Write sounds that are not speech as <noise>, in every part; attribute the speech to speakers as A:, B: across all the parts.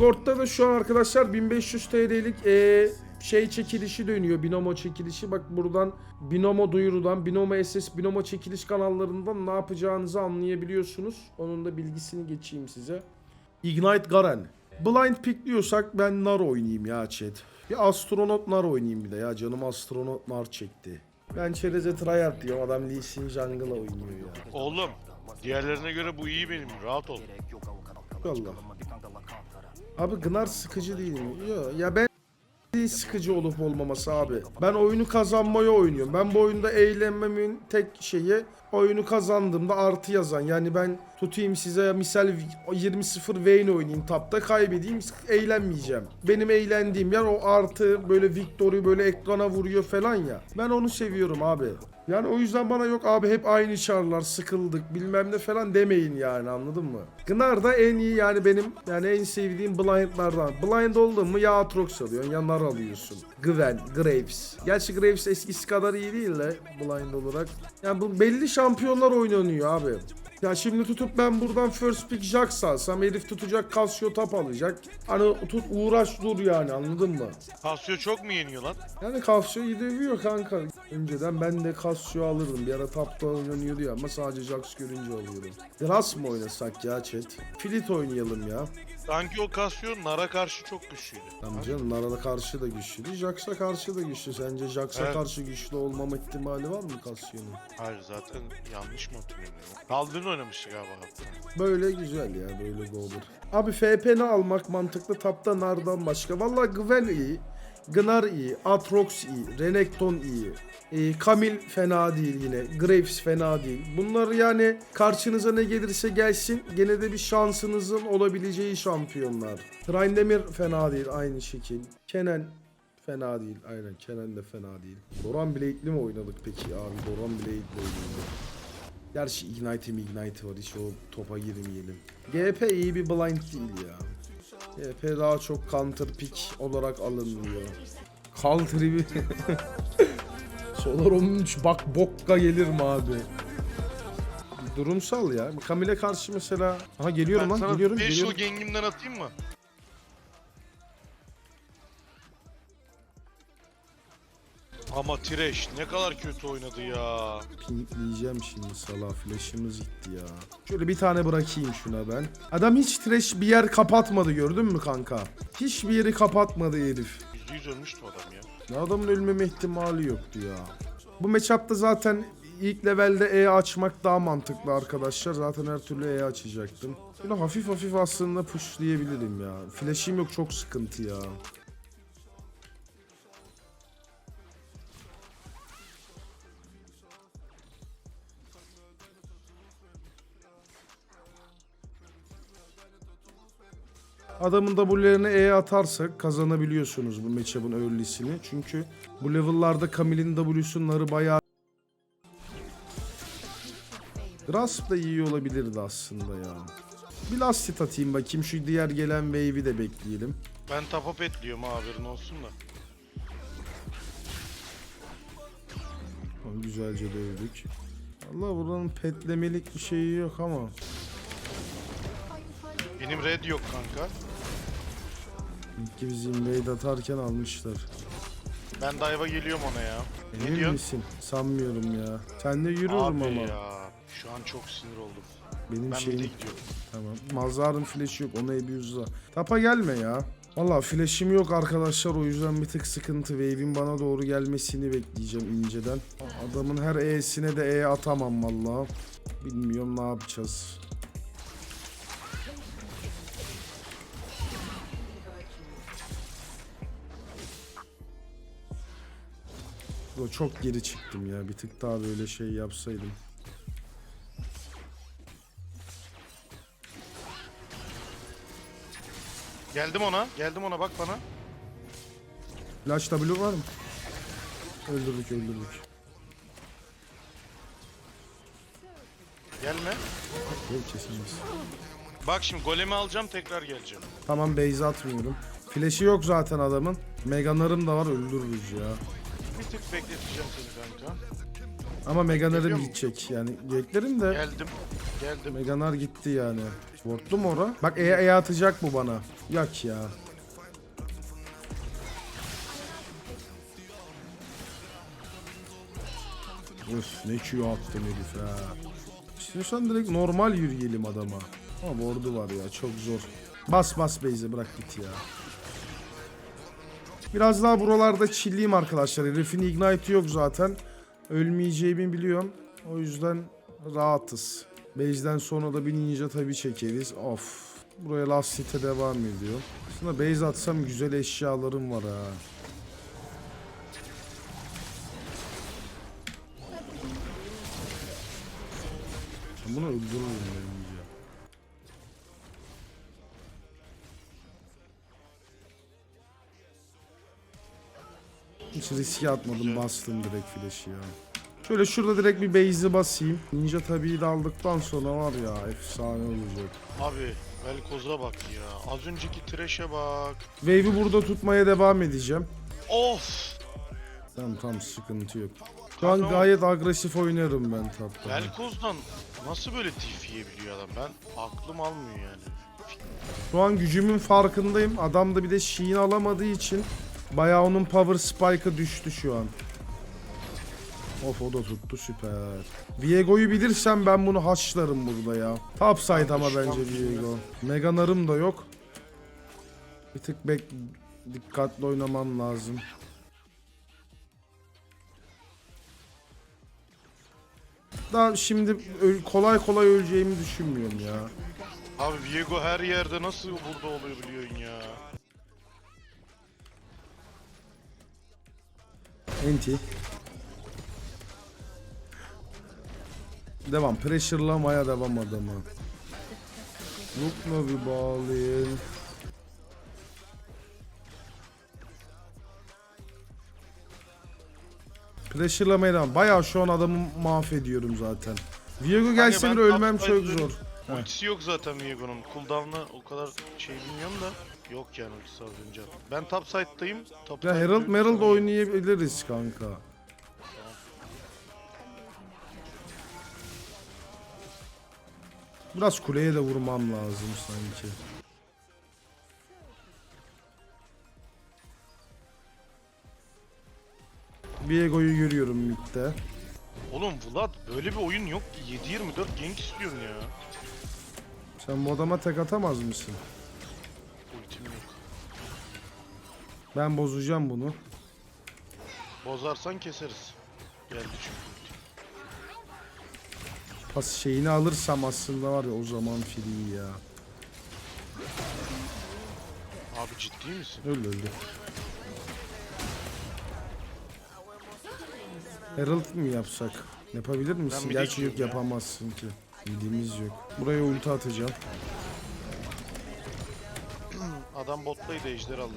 A: Discord'da da şu an arkadaşlar 1500 TL'lik e, şey çekilişi dönüyor. Binomo çekilişi. Bak buradan Binomo duyurudan, Binomo SS, Binomo çekiliş kanallarından ne yapacağınızı anlayabiliyorsunuz. Onun da bilgisini geçeyim size. Ignite Garen. Blind pick diyorsak ben Nar oynayayım ya chat. Bir astronot Nar oynayayım bir de ya. Canım astronot Nar çekti. Ben çereze tryhard diyorum. Adam Lee Sin Jungle'a oynuyor ya.
B: Oğlum diğerlerine göre bu iyi benim rahat ol.
A: Allah. Abi Gnar sıkıcı değil mi? Yok. Ya ben değil sıkıcı olup olmaması abi. Ben oyunu kazanmaya oynuyorum. Ben bu oyunda eğlenmemin tek şeyi oyunu kazandığımda artı yazan. Yani ben tutayım size misal 20-0 Vayne oynayayım tapta kaybedeyim eğlenmeyeceğim. Benim eğlendiğim yer o artı böyle victory böyle ekrana vuruyor falan ya. Ben onu seviyorum abi. Yani o yüzden bana yok abi hep aynı çarlar sıkıldık bilmem ne falan demeyin yani anladın mı? Gnar da en iyi yani benim yani en sevdiğim blindlardan. Blind oldun mu ya Atrox alıyorsun ya Nar alıyorsun. Gwen, Graves. Gerçi Graves eskisi kadar iyi değil de blind olarak. Yani bu belli şampiyonlar oynanıyor abi. Ya şimdi tutup ben buradan first pick Jax alsam herif tutacak Casio tap alacak. Hani tut uğraş dur yani anladın mı?
B: Casio çok mu yeniyor lan?
A: Yani Casio'yu dövüyor kanka. Önceden ben de Casio alırdım. Bir ara tapta oynanıyordu ya ama sadece Jax görünce alıyorum. Grass mı oynasak ya chat? Flit oynayalım ya.
B: Sanki o Casio Nara karşı çok güçlüydü.
A: Tamam canım Nara'da karşı da güçlü. Jax'a karşı da güçlü. Sence Jax'a
B: Evet.
A: karşı güçlü olmama ihtimali var mı Casio'nun?
B: Hayır zaten yanlış mı hatırlıyorum? ya? Kaldırın oynamıştı galiba hatta.
A: Böyle güzel ya böyle Gober. Abi FP'ni almak mantıklı tapta Nar'dan başka. Valla Gwen iyi. Gnar iyi, Atrox iyi, Renekton iyi. E, Camille fena değil yine. Graves fena değil. Bunlar yani karşınıza ne gelirse gelsin gene de bir şansınızın olabileceği şampiyonlar. Tryndamere fena değil aynı şekil. Kenan fena değil. Aynen Kenan de fena değil. Doran Blade'li mi oynadık peki abi? Doran Blade'li oynadık. Gerçi Ignite mi Ignite var hiç o topa girmeyelim. GP iyi bir blind değil ya. GP daha çok counter pick olarak alınıyor. Counter bir... <laughs> Solar 13 bak bokka gelir mi abi? Durumsal ya. Kamil'e karşı mesela... Aha geliyorum
B: Ben
A: lan
B: sana
A: geliyorum
B: special
A: geliyorum.
B: gangimden atayım mı? Ama Tireş ne kadar kötü oynadı ya.
A: Pinkleyeceğim şimdi sala flash'ımız gitti ya. Şöyle bir tane bırakayım şuna ben. Adam hiç trash bir yer kapatmadı gördün mü kanka? Hiçbir yeri kapatmadı herif.
B: %100 ölmüştü adam ya.
A: Ya adamın ölmeme ihtimali yoktu ya. Bu matchup'ta zaten ilk levelde E açmak daha mantıklı arkadaşlar. Zaten her türlü E açacaktım. Böyle hafif hafif aslında pushlayabilirim ya. Flash'im yok çok sıkıntı ya. Adamın W'lerine E atarsak kazanabiliyorsunuz bu matchup'ın early'sini. Çünkü bu level'larda Camille'in W'sunları bayağı Grasp da iyi olabilirdi aslında ya. Bir last hit atayım bakayım şu diğer gelen wave'i de bekleyelim.
B: Ben tapa petliyorum ha, haberin olsun da.
A: Tamam, Güzelce dövdük. Allah buranın petlemelik bir şeyi yok ama.
B: Benim red yok kanka.
A: İlk biz invade atarken almışlar.
B: Ben dive'a geliyorum ona ya. Ne
A: Emin
B: diyorsun?
A: misin? Sanmıyorum ya. Sen de yürürüm
B: Abi
A: ama.
B: ya. Şu an çok sinir oldum.
A: Benim
B: Ben bir de
A: şeyim
B: gidiyorum.
A: Tamam. Mazhar'ın flash'i yok. Ona abuse'la. Tapa gelme ya. Valla flash'im yok arkadaşlar. O yüzden bir tık sıkıntı. Wave'in bana doğru gelmesini bekleyeceğim inceden. Adamın her E'sine de E atamam valla. Bilmiyorum ne yapacağız. Çok geri çıktım ya. Bir tık daha böyle şey yapsaydım.
B: Geldim ona. Geldim ona bak bana.
A: Flash W var mı? Öldürdük öldürdük.
B: Gelme.
A: Yok kesilmez.
B: Bak şimdi golemi alacağım tekrar geleceğim.
A: Tamam base atmıyorum. Flash'i yok zaten adamın. Meganlarım da var öldürürüz ya.
B: Bir tık bekleteceğim seni kanka.
A: Ama Meganar'ım
B: Geliyor mu?
A: gidecek yani. Beklerim de
B: Geldim. Geldim.
A: Meganar gitti yani. Wardlu mu ora? Bak E, e atacak bu bana. Yak ya. Öf ne Q attım herif ha. İstiyorsan direkt normal yürüyelim adama. Ama ward'u var ya çok zor. Bas bas base'e bırak git ya. Biraz daha buralarda chilliyim arkadaşlar. Herifin ignite yok zaten. Ölmeyeceğimi biliyorum. O yüzden rahatız. Base'den sonra da bir ninja tabi çekeriz. Of. Buraya last hit'e devam ediyor. Aslında base atsam güzel eşyalarım var ha. Ben bunu öldürürüm bence. Hiç riske atmadım bastım direkt flash'ı ya. Şöyle şurada direkt bir base'i basayım. Ninja tabii de aldıktan sonra var ya efsane olacak.
B: Abi Velkoz'a bak ya. Az önceki trash'e bak.
A: Wave'i burada tutmaya devam edeceğim.
B: Of.
A: Tamam tamam sıkıntı yok. Şu an gayet agresif oynarım ben tapta.
B: Velkoz'dan nasıl böyle tif yiyebiliyor adam? Ben aklım almıyor yani.
A: Şu an gücümün farkındayım. Adam da bir de Sheen alamadığı için bayağı onun power spike'ı düştü şu an. Of o da tuttu süper. Viego'yu bilirsem ben bunu haşlarım burada ya. Top side ama bence. Viego. Meganarım da yok. Bir tık bek dikkatli oynamam lazım. Daha şimdi kolay kolay öleceğimi düşünmüyorum ya.
B: Abi Viego her yerde nasıl burada oluyor biliyorsun ya.
A: Enti. Devam. Pressure'lamaya devam adamı. Look'la bir bağlayın. Pressure'lamaya devam. Bayağı şu an adamı mahvediyorum zaten. Viego gelse bile ölmem çok zor.
B: Ultisi yok zaten Viego'nun. Cooldown'ı o kadar şey bilmiyorum da. Yok yani ultisi az önce. Ben top side'dayım. Top
A: Ya
B: side
A: Herald
B: diyor,
A: Merald oynayabiliriz kanka. Biraz kuleye de vurmam lazım sanki. Viego'yu görüyorum midde.
B: Oğlum Vlad böyle bir oyun yok ki. 7-24 gank istiyorsun ya.
A: Sen bu adama tek atamaz mısın? Ben bozacağım bunu.
B: Bozarsan keseriz. Geldi çünkü.
A: Pas şeyini alırsam aslında var ya o zaman free ya.
B: Abi ciddi misin?
A: Öldü öldü. Herald mi yapsak? Yapabilir misin?
B: bir
A: Gerçi yok
B: ya.
A: yapamazsın ki. Bildiğimiz yok. Buraya ulti atacağım.
B: Adam botlaydı ejder aldı.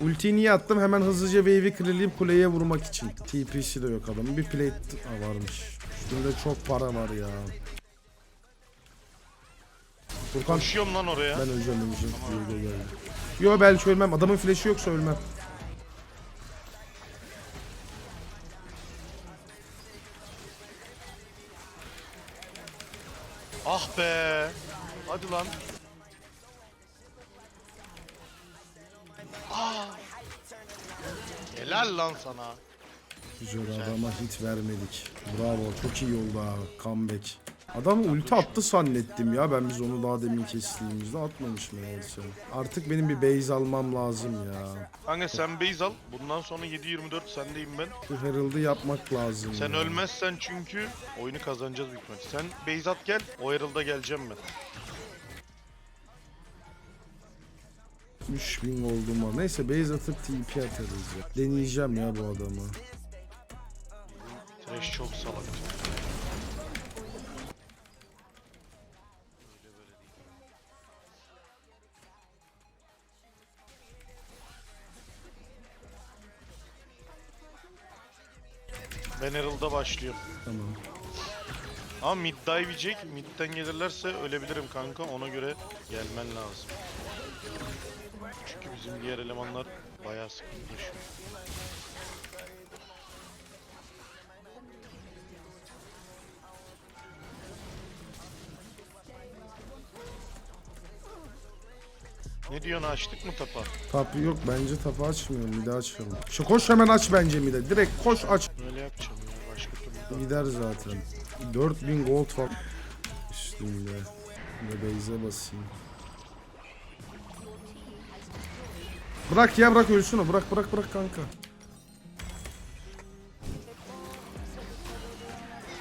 A: Ultiyi niye attım? Hemen hızlıca wave'i clearlayıp kuleye vurmak için. TP'si de yok adamın. Bir plate Aa, varmış. Üstünde çok para var ya. Furkan
B: Koşuyorum lan oraya.
A: ben öleceğim öleceğim. Geldi. Yo belki ölmem. Adamın flash'i yoksa ölmem.
B: Ah be. Hadi lan. Helal lan sana.
A: Güzel adama hit vermedik. Bravo çok iyi oldu ha comeback. Adam ulti attı zannettim ya ben biz onu daha demin kestiğimizde atmamış meğerse. Artık benim bir base almam lazım ya.
B: Kanka sen base al. Bundan sonra 7-24 sendeyim ben.
A: Şu Herald'ı yapmak lazım.
B: Sen
A: ya.
B: ölmezsen çünkü oyunu kazanacağız büyük ihtimalle. Sen base at gel. O Herald'a geleceğim ben.
A: 3000 oldu mu? Neyse base atıp TP atarız ya. Deneyeceğim ya bu adamı.
B: Trash çok salak. Ben Herald'a başlıyorum.
A: Tamam.
B: Ama mid dive yiyecek. Mid'den gelirlerse ölebilirim kanka. Ona göre gelmen lazım. Çünkü bizim diğer elemanlar bayağı sıkıntı Ne diyorsun açtık mı tapa?
A: Tapı yok bence tapı açmıyorum bir daha açalım. Şu koş hemen aç bence bir de. Direkt koş aç.
B: Öyle yapacağım ya başka türlü.
A: Gider zaten. 4000 gold var. Üstümde. Ve base'e basayım. Bırak ya bırak ölsün o. Bırak bırak bırak kanka.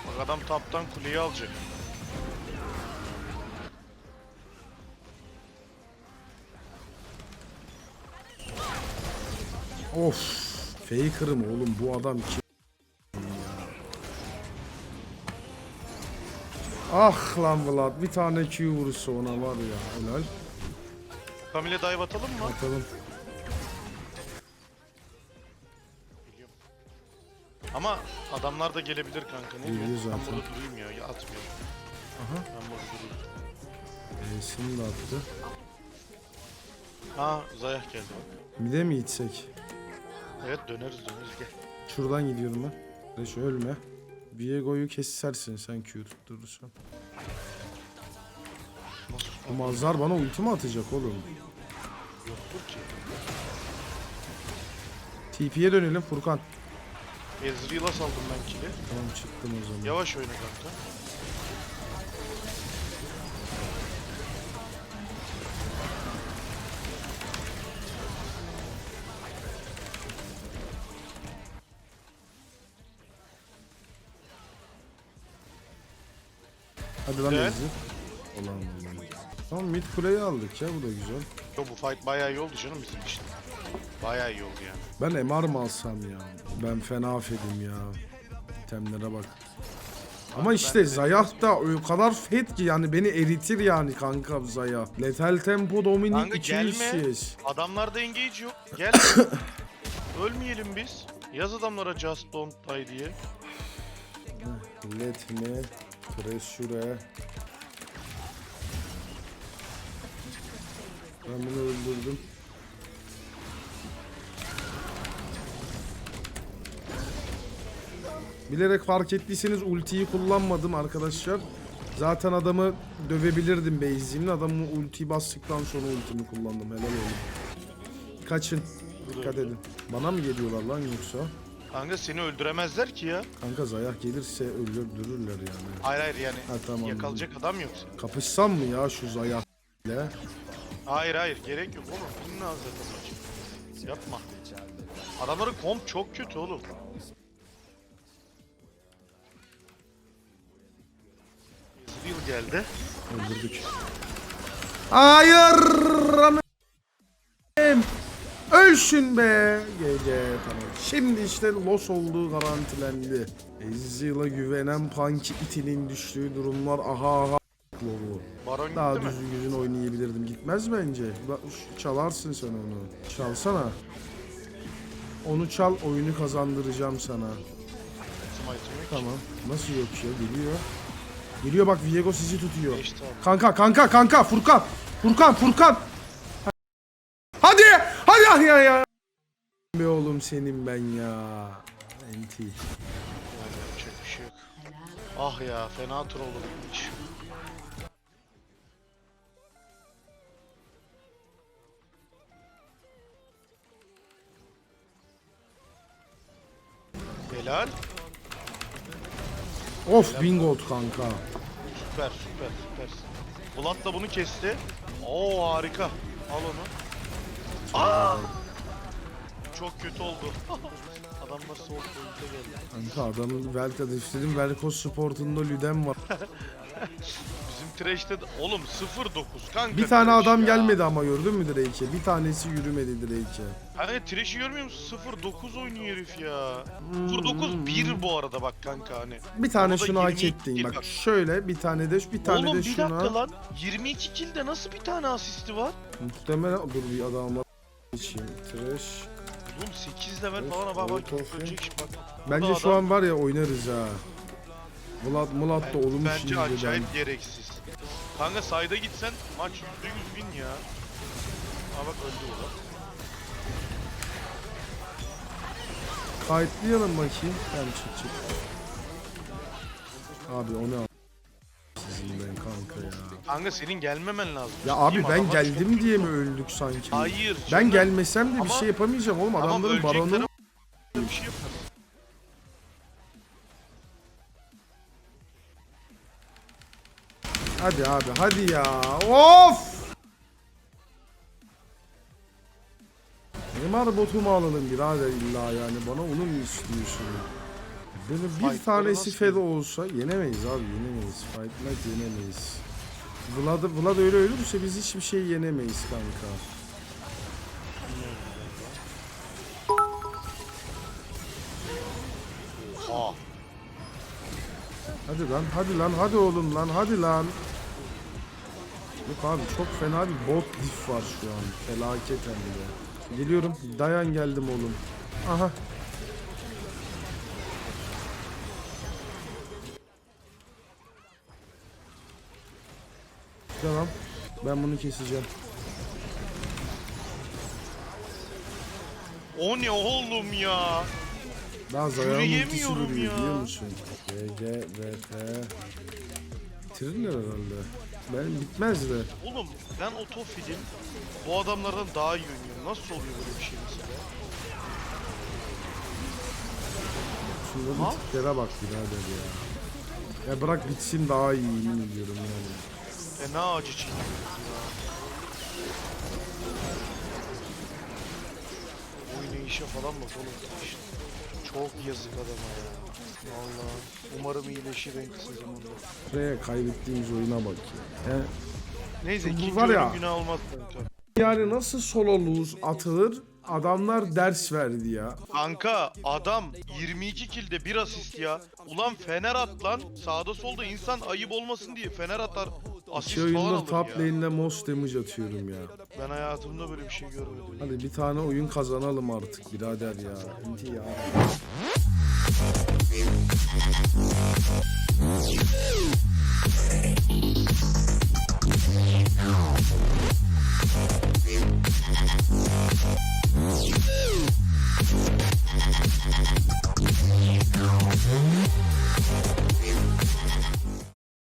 B: Bak adam taptan kuleyi alacak.
A: Of. Faker'ım oğlum bu adam kim? Ah lan Vlad bir tane Q vurursa ona var ya helal.
B: Kamile dive atalım mı?
A: Bakalım.
B: Adamlar da gelebilir kanka ne
A: Geliyor
B: diyorsun? Ben
A: zaten.
B: burada durayım ya, ya atmıyorum.
A: Aha.
B: Ben burada durayım.
A: E'sini de attı.
B: Ha Zayah geldi.
A: Mide mi gitsek?
B: Evet döneriz döneriz gel.
A: Şuradan gidiyorum ben. Reş ölme. Viego'yu kesersin sen Q tutturursan.
B: Nasıl
A: Bu Mazhar bana ulti mi atacak oğlum?
B: yoktur ki?
A: TP'ye dönelim Furkan.
B: Ezreal'a saldım ben kili.
A: Tamam çıktım o zaman.
B: Yavaş oyna kanka.
A: Hadi lan. Ezgi. Ulan ulan. Tamam mid kuleyi aldık ya bu da güzel.
B: Yo bu fight bayağı iyi oldu canım bizim için. Bayağı iyi oldu yani.
A: Ben MR mı alsam ya? Ben fena fedim ya. İtemlere bak. Ama işte Zayah da o kadar fed ki yani beni eritir yani kanka Zayah. Lethal Tempo Dominik
B: Kanka
A: 200
B: gelme.
A: CS.
B: Adamlarda engage yok. <coughs> Gel. Ölmeyelim biz. Yaz adamlara just don't die diye.
A: Let me pressure. Ben bunu öldürdüm. Bilerek fark ettiyseniz ultiyi kullanmadım arkadaşlar. Zaten adamı dövebilirdim base'imle. Adamın ultiyi bastıktan sonra ultimi kullandım. Helal olsun. Kaçın. Dikkat edin. Bana mı geliyorlar lan yoksa?
B: Kanka seni öldüremezler ki ya.
A: Kanka Zayah gelirse öldürürler yani.
B: Hayır hayır yani.
A: Ha tamam.
B: Yakalayacak adam yok.
A: Kapışsam mı ya şu Zayah ile?
B: Hayır hayır gerek yok oğlum. Nazar maç. Yapma. Adamların komp çok kötü oğlum. Geldi.
A: Öldürdük. Hayır! Ölsün be! Gece tamam. Şimdi işte loss olduğu garantilendi. Ezreal'a güvenen Punky itinin düştüğü durumlar aha aha lovu.
B: Baron
A: Daha düzgün yüzün oynayabilirdim. Gitmez bence. Bak, Çalarsın sen onu. Çalsana. Onu çal oyunu kazandıracağım sana. Tamam. Nasıl yok ya? Geliyor. Geliyor bak Viego sizi tutuyor.
B: Geçti abi.
A: Kanka kanka kanka Furkan. Furkan Furkan. Hadi. Hadi ah ya ya. Be oğlum senin ben ya. Enti.
B: Yani yapacak bir şey yok. Ah ya fena tur oldu iş. Helal.
A: Of bingold kanka.
B: Süper süper süper. Bulat da bunu kesti. Oo harika. Al onu. Aa! Çok kötü oldu. <laughs> Adamlar soğuk boyunca geldi.
A: Kanka adamın Velta istedim Velkos Sport'unda Lüden var. <laughs>
B: Bizim trash'te de... Oğlum 0-9 kanka.
A: Bir tane
B: trash
A: adam
B: ya.
A: gelmedi ama gördün mü Drake'e? Bir tanesi yürümedi Drake'e.
B: Kanka trash'i görmüyor musun? 0-9 oynuyor herif ya.
A: Hmm.
B: 0-9 1 bu arada bak kanka hani.
A: Bir tane şunu hak
B: 22
A: ettin.
B: kill
A: Bak şöyle bir tane de bir tane
B: Oğlum
A: de
B: bir
A: şuna.
B: dakika lan. 22 kill'de nasıl bir tane asisti var?
A: Muhtemelen dur bir adama için. Trash.
B: Oğlum 8 level falan bak bak
A: of, of.
B: ölecek şimdi bak.
A: Bence şu an var ya oynarız ha. Mulat Mulat da olmuş
B: Bence acayip gereksiz. Kanka sayda gitsen maç %100 win ya. Aa bak öldü o da.
A: Kayıtlayalım bakayım. Tamam çık çık. Abi o ne a- sizin ben kanka
B: senin gelmemen lazım.
A: Ya abi ben
B: adamlar
A: geldim
B: çok
A: diye mi öldük sanki?
B: Hayır.
A: Ben
B: canım.
A: gelmesem de bir
B: Ama-
A: şey yapamayacağım oğlum.
B: Tamam,
A: Adamların
B: ölecekler
A: baronu.
B: ama bir şey.
A: Hadi abi hadi ya. Of! Neymar botumu alalım birader illa yani. Bana onu mu istiyorsun? Böyle bir
B: Fightları
A: tanesi
B: nasıl
A: feda olsa yenemeyiz abi yenemeyiz. Fight Night yenemeyiz. Vlad, Vlad öyle ölürse biz hiçbir şey yenemeyiz kanka.
B: Oha.
A: Hadi lan hadi lan hadi oğlum lan hadi lan. Yok abi çok fena bir bot diff var şu an. Felaket hem de. Geliyorum. Dayan geldim oğlum. Aha. Tamam. Ben bunu keseceğim.
B: O ne oğlum ya?
A: Daha Zaya'nın ultisi
B: Yürüyemiyorum
A: vuruyor
B: ya.
A: biliyor musun? GG, VP. Bitirirler herhalde. Ben bitmez de.
B: Oğlum ben otofilim bu adamlardan daha iyi oynuyorum. Nasıl oluyor böyle bir şey mesela?
A: Şunların
B: Ha?
A: tiplere bak birader ya. Ya bırak bitsin daha iyi yemin ediyorum yani.
B: E, acı çekiyorum ya. Oynayışa falan bak oğlum. İşte. Çok yazık adama ya. Valla. Umarım iyileşir en kısa zamanda.
A: Buraya kaybettiğimiz oyuna bak ya. Yani,
B: Neyse ikinci
A: var ya.
B: günah olmaz
A: yani nasıl solo lose atılır? Adamlar ders verdi ya.
B: Kanka adam 22 kilde bir asist ya. Ulan fener at lan. Sağda solda insan ayıp olmasın diye fener atar.
A: İki asist
B: falan
A: oyunda
B: alır
A: top lane'de most damage atıyorum ya.
B: Ben hayatımda böyle bir şey görmedim.
A: Hadi bir tane oyun kazanalım artık birader ya. Hadi ya.